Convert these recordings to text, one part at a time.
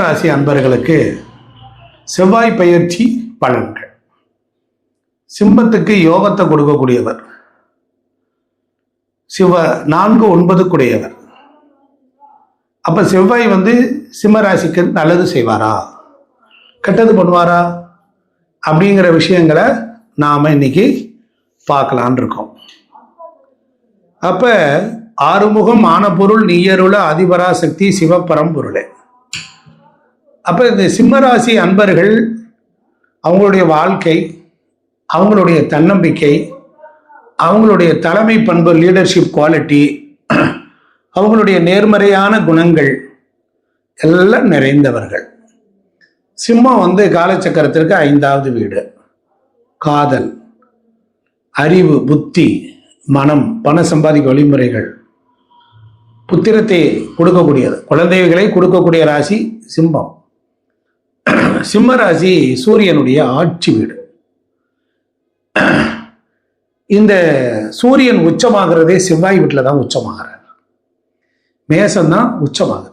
ராசி அன்பர்களுக்கு செவ்வாய் பயிற்சி பலன்கள். சிம்மத்துக்கு யோகத்தை கொடுக்கக்கூடியவர். சிவ நான்கு ஒன்பதுக்குடையவர். அப்ப செவ்வாய் வந்து சிம்ம ராசிக்கு நல்லது செய்வாரா? கெட்டது பண்ணுவாரா? அப்படிங்கிற விஷயங்களை நாம இன்னைக்கு பார்க்கலான் இருக்கோம். அப்ப ஆறுமுகம் ஆன பொருள் நீயருள அதிபராசக்தி சிவபரம்பொருளே அப்போ இந்த சிம்மராசி அன்பர்கள் அவங்களுடைய வாழ்க்கை அவங்களுடைய தன்னம்பிக்கை அவங்களுடைய தலைமை பண்பு லீடர்ஷிப் குவாலிட்டி அவங்களுடைய நேர்மறையான குணங்கள் எல்லாம் நிறைந்தவர்கள். சிம்மம் வந்து காலச்சக்கரத்திற்கு ஐந்தாவது வீடு. காதல் அறிவு புத்தி மனம் பண சம்பாதிக்க வழிமுறைகள். புத்திரத்தை கொடுக்கக்கூடியது. குழந்தைகளை கொடுக்கக்கூடிய ராசி சிம்மம். சிம்மராசி சூரியனுடைய ஆட்சி வீடு. இந்த சூரியன் உச்சமாகிறதே செவ்வாய் வீட்டில் தான் உச்சமாகிறார். மேசம் தான் உச்சமாகுது.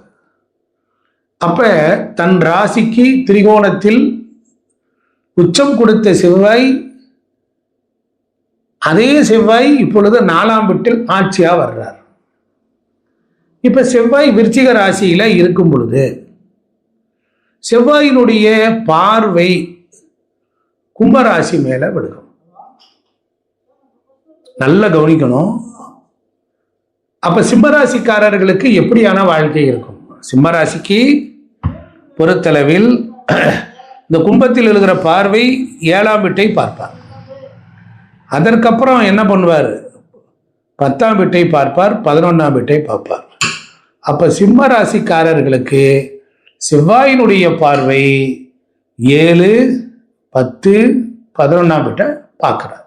அப்ப தன் ராசிக்கு திரிகோணத்தில் உச்சம் கொடுத்த செவ்வாய் அதே செவ்வாய் இப்பொழுது நாலாம் வீட்டில் ஆட்சியாக வர்றார். இப்ப செவ்வாய் விருச்சிக ராசியில இருக்கும் பொழுது செவ்வாயினுடைய பார்வை கும்பராசி மேல விழுகும். நல்ல கவனிக்கணும். அப்ப சிம்மராசிக்காரர்களுக்கு எப்படியான வாழ்க்கை இருக்கும்? சிம்மராசிக்கு பொறுத்தளவில் இந்த கும்பத்தில் இருக்கிற பார்வை ஏழாம் வீட்டை பார்ப்பார். அதற்கப்புறம் என்ன பண்ணுவார்? பத்தாம் வீட்டை பார்ப்பார் பதினொன்றாம் வீட்டை பார்ப்பார். அப்ப சிம்ம ராசிக்காரர்களுக்கு செவ்வாயினுடைய பார்வை ஏழு பத்து பதினொன்றாம் வீட்டை பார்க்கிறார்.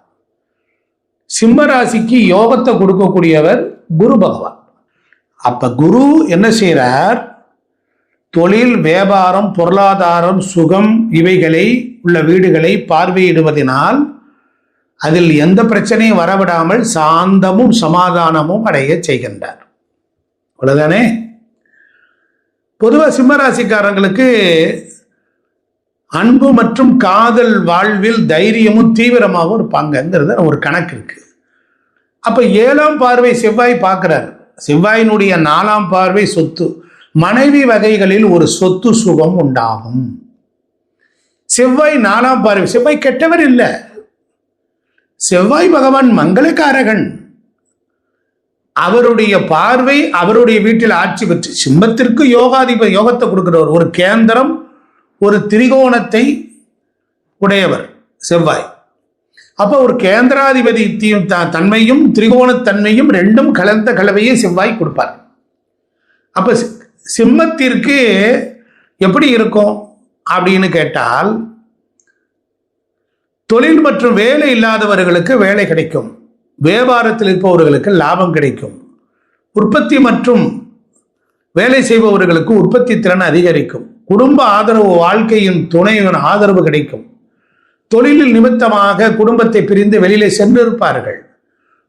சிம்ம ராசிக்கு யோகத்தை கொடுக்கக்கூடியவர் குரு பகவான். அப்ப குரு என்ன செய்கிறார் தொழில் வியாபாரம் பொருளாதாரம் சுகம் இவைகளை உள்ள வீடுகளை பார்வையிடுவதனால் அதில் எந்த பிரச்சனையும் வரவிடாமல் சாந்தமும் சமாதானமும் அடைய செய்கின்றார். அவ்வளவுதானே? பொதுவாக சிம்மராசிக்காரங்களுக்கு அன்பு மற்றும் காதல் வாழ்வில் தைரியமும் தீவிரமாகவும் இருப்பாங்கங்கிறத ஒரு கணக்கு இருக்கு. அப்போ ஏழாம் பார்வை செவ்வாய் பார்க்குறாரு. செவ்வாயினுடைய நாலாம் பார்வை சொத்து. மனைவி வகைகளில் ஒரு சொத்து சுகம் உண்டாகும். செவ்வாய் நாலாம் பார்வை செவ்வாய் கெட்டவர் இல்லை. செவ்வாய் பகவான் மங்களக்காரகன். அவருடைய பார்வை அவருடைய வீட்டில் ஆட்சி பெற்று சிம்மத்திற்கு யோகாதிப யோகத்தை கொடுக்கிறவர் ஒரு கேந்திரம் ஒரு திரிகோணத்தை உடையவர் செவ்வாய். அப்போ ஒரு கேந்திராதிபதி தி- த- தன்மையும் திரிகோணத்தன்மையும் ரெண்டும் கலந்த கலவையை செவ்வாய் கொடுப்பார். அப்போ சி- சிம்மத்திற்கு எப்படி இருக்கும் அப்படின்னு கேட்டால் தொழில் மற்றும் வேலை இல்லாதவர்களுக்கு வேலை கிடைக்கும். வியாபாரத்தில் இருப்பவர்களுக்கு லாபம் கிடைக்கும். உற்பத்தி மற்றும் வேலை செய்பவர்களுக்கு உற்பத்தி திறன் அதிகரிக்கும். குடும்ப ஆதரவு வாழ்க்கையின் துணையின் ஆதரவு கிடைக்கும். தொழிலில் நிமித்தமாக குடும்பத்தை பிரிந்து வெளியிலே சென்றிருப்பார்கள்.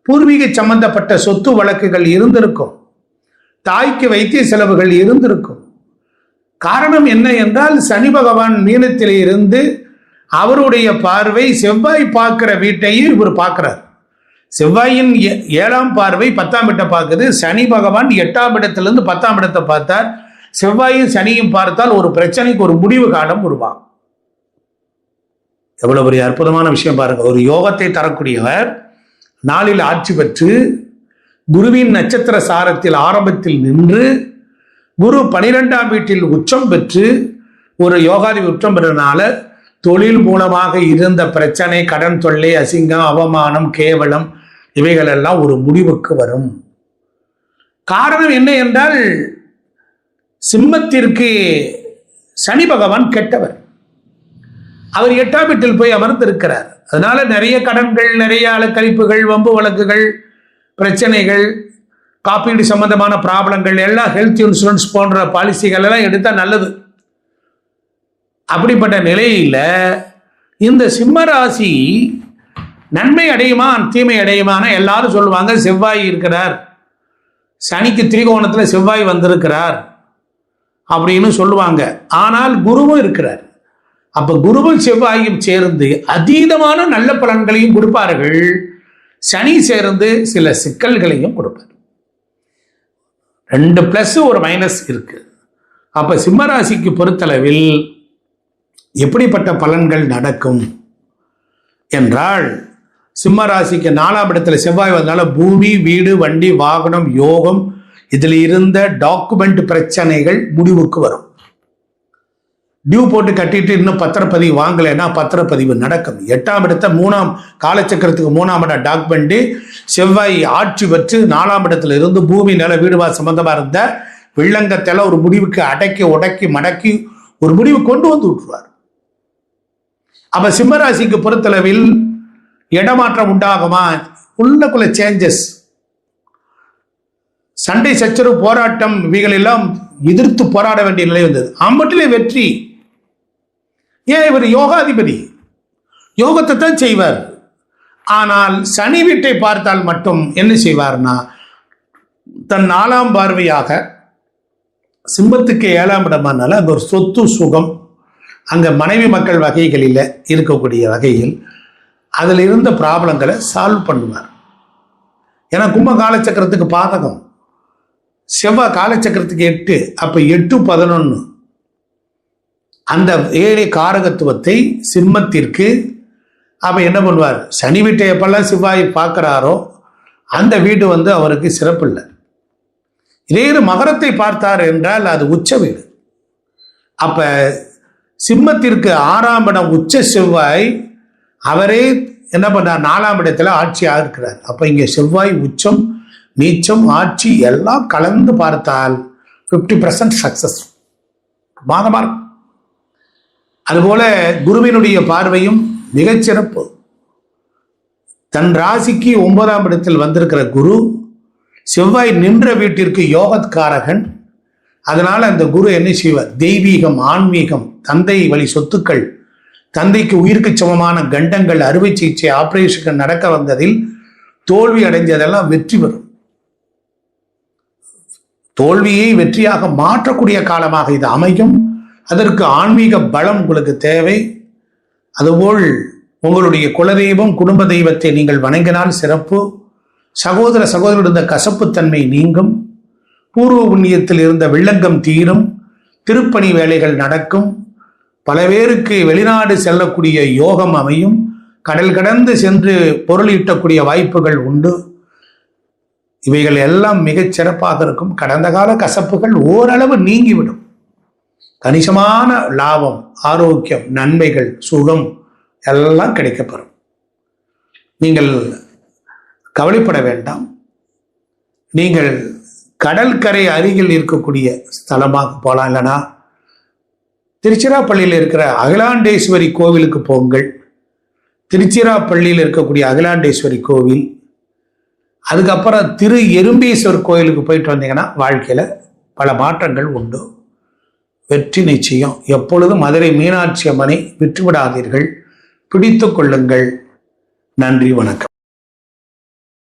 பூர்வீக சம்பந்தப்பட்ட சொத்து வழக்குகள் இருந்திருக்கும். தாய்க்கு வைத்திய செலவுகள் இருந்திருக்கும். காரணம் என்ன என்றால் சனி பகவான் மீனத்திலே இருந்து அவருடைய பார்வை செவ்வாய் பார்க்கிற வீட்டையும் இவர் பார்க்கிறார். செவ்வாயின் ஏ- ஏழாம் பார்வை பத்தாம் இடத்தை பார்க்குது. சனி பகவான் எட்டாம் இடத்திலிருந்து பத்தாம் இடத்தை பார்த்தார். செவ்வாயும் சனியும் பார்த்தால் ஒரு பிரச்சனைக்கு ஒரு முடிவு காலம் உருவாகும். எவ்வளவு பெரிய அற்புதமான விஷயம் பாருங்க. ஒரு யோகத்தை தரக்கூடியவர் நாளில் ஆட்சி பெற்று குருவின் நட்சத்திர சாரத்தில் ஆரம்பத்தில் நின்று குரு பனிரெண்டாம் வீட்டில் உச்சம் பெற்று ஒரு யோகாதி உச்சம் பெறனால தொழில் மூலமாக இருந்த பிரச்சனை கடன் தொல்லை அசிங்கம் அவமானம் கேவலம் இவைகளெல்லாம் ஒரு முடிவுக்கு வரும். காரணம் என்ன என்றால் சிம்மத்திற்கு சனி பகவான் கெட்டவர். அவர் எட்டாம் வீட்டில் போய் அமர்ந்திருக்கிறார். அதனால நிறைய கடன்கள் நிறைய அலக்கழிப்புகள் வம்பு வழக்குகள் பிரச்சனைகள் காப்பீடு சம்பந்தமான ப்ராப்ளங்கள் எல்லாம் ஹெல்த் இன்சூரன்ஸ் போன்ற பாலிசிகள் எல்லாம் எடுத்தால் நல்லது. அப்படிப்பட்ட நிலையில் இந்த சிம்ம ராசி நன்மை அடையுமா தீமை அடையுமான எல்லாரும் சொல்லுவாங்க செவ்வாய் இருக்கிறார். சனிக்கு திரிகோணத்தில் செவ்வாய் வந்திருக்கிறார். அப்படின்னு சொல்லுவாங்க. ஆனால் குருவும் இருக்கிறார். அப்போ குருவும் செவ்வாயும் சேர்ந்து அதீதமான நல்ல பலன்களையும் கொடுப்பார்கள். சனி சேர்ந்து சில சிக்கல்களையும் கொடுப்பார். ரெண்டு பிளஸ் ஒரு மைனஸ் இருக்கு. அப்போ சிம்மராசிக்கு பொறுத்தளவில் எப்படிப்பட்ட பலன்கள் நடக்கும்? என்றால் சிம்ம ராசிக்கு நாலாம் இடத்துல செவ்வாய் வந்தனால பூமி வீடு வண்டி வாகனம் யோகம் இதில் இருந்த டாக்குமெண்ட் பிரச்சனைகள் முடிவுக்கு வரும். டியூ போட்டு கட்டிட்டு இன்னும் பத்திரப்பதிவு வாங்கலைன்னா பத்திரப்பதிவு நடக்கும். எட்டாம் இடத்த மூணாம் காலச்சக்கரத்துக்கு மூணாம் இடம் டாக்குமெண்ட்டு செவ்வாய் ஆட்சி பெற்று நாலாம் இடத்துல இருந்து பூமி நில வீடுவா சம்பந்தமாக இருந்த வெள்ளங்கத்தில் ஒரு முடிவுக்கு அடக்கி உடக்கி மடக்கி ஒரு முடிவு கொண்டு வந்து விட்டுருவார். அப்ப சிம்மராசிக்கு பொறுத்தளவில் இடமாற்றம் உண்டாகுமா? உள்ளக்குள்ள சேஞ்சஸ் சண்டை சச்சரவு போராட்டம் இவைகளெல்லாம் எதிர்த்து போராட வேண்டிய நிலை வந்தது. அம்மட்டிலே வெற்றி. ஏன் இவர் யோகாதிபதி? யோகத்தை தான் செய்வார். ஆனால் சனி வீட்டை பார்த்தால் மட்டும் என்ன செய்வார்னா தன் நாலாம் பார்வையாக சிம்பத்துக்கு ஏழாம் இடமானால அங்க ஒரு சொத்து சுகம் அங்க மனைவி மக்கள் வகைகளில் இருக்கக்கூடிய வகையில் அதில் இருந்த ப்ராப்ளங்களை சால்வ் பண்ணுவார். ஏன்னா கும்ப காலச்சக்கரத்துக்கு பாதகம். செவ்வாய் காலச்சக்கரத்துக்கு எட்டு அப்போ எட்டு பதினொன்று அந்த ஏழை காரகத்துவத்தை சிம்மத்திற்கு அப்போ என்ன பண்ணுவார்? சனி வீட்டை எப்பெல்லாம் சிவாய் பார்க்குறாரோ அந்த வீடு வந்து அவருக்கு சிறப்பு இல்லை. இதே மகரத்தை பார்த்தார் என்றால் அது உச்ச வீடு. அப்போ சிம்மத்திற்கு ஆறாம் இடம் உச்ச செவ்வாய் அவரே என்ன பண்ணார் நாலாம் இடத்துல ஆட்சியாக இருக்கிறார் அப்போ இங்கே செவ்வாய் உச்சம் நீச்சம் ஆட்சி எல்லாம் கலந்து பார்த்தால் ஃபிஃப்டி பர்சன்ட் சக்ஸஸ் மாதமா இருக்கும் அதுபோல குருவினுடைய பார்வையும் மிகச்சிறப்பு தன் ராசிக்கு ஒன்பதாம் இடத்தில் வந்திருக்கிற குரு செவ்வாய் நின்ற வீட்டிற்கு யோகத்காரகன். அதனால் அந்த குரு என்ன செய்வார்? தெய்வீகம் ஆன்மீகம் தந்தை வழி சொத்துக்கள் தந்தைக்கு உயிருக்கு சமமான கண்டங்கள் அறுவை சிகிச்சை ஆபரேஷன் நடக்க வந்ததில் தோல்வி அடைஞ்சதெல்லாம் வெற்றி பெறும். தோல்வியை வெற்றியாக மாற்றக்கூடிய காலமாக இது அமையும். அதற்கு ஆன்மீக பலம் உங்களுக்கு தேவை. அதுபோல் உங்களுடைய குலதெய்வம் குடும்ப தெய்வத்தை நீங்கள் வணங்கினால் சிறப்பு. சகோதர சகோதரர் இருந்த கசப்புத்தன்மை நீங்கும். பூர்வ புண்ணியத்தில் இருந்த வில்லங்கம் தீரும். திருப்பணி வேலைகள் நடக்கும். பல பேருக்கு வெளிநாடு செல்லக்கூடிய யோகம் அமையும். கடல் கடந்து சென்று பொருள் ஈட்டக்கூடிய வாய்ப்புகள் உண்டு. இவைகள் எல்லாம் மிகச் சிறப்பாக இருக்கும். கடந்த கால கசப்புகள் ஓரளவு நீங்கிவிடும். கணிசமான லாபம் ஆரோக்கியம் நன்மைகள் சுகம் எல்லாம் கிடைக்கப்பெறும். நீங்கள் கவலைப்பட வேண்டாம். நீங்கள் கடற்கரை அருகில் இருக்கக்கூடிய ஸ்தலமாக போகலாம் இல்லைனா திருச்சிராப்பள்ளியில் இருக்கிற அகிலாண்டேஸ்வரி கோவிலுக்கு போங்கள். திருச்சிராப்பள்ளியில் இருக்கக்கூடிய அகிலாண்டேஸ்வரி கோவில். அதுக்கப்புறம் திரு எறும்பீஸ்வர் கோயிலுக்கு போயிட்டு வந்தீங்கன்னா வாழ்க்கையில் பல மாற்றங்கள் உண்டு. வெற்றி நிச்சயம். எப்பொழுதும் மதுரை மீனாட்சி அம்மனை விட்டுவிடாதீர்கள். பிடித்து கொள்ளுங்கள். நன்றி வணக்கம்.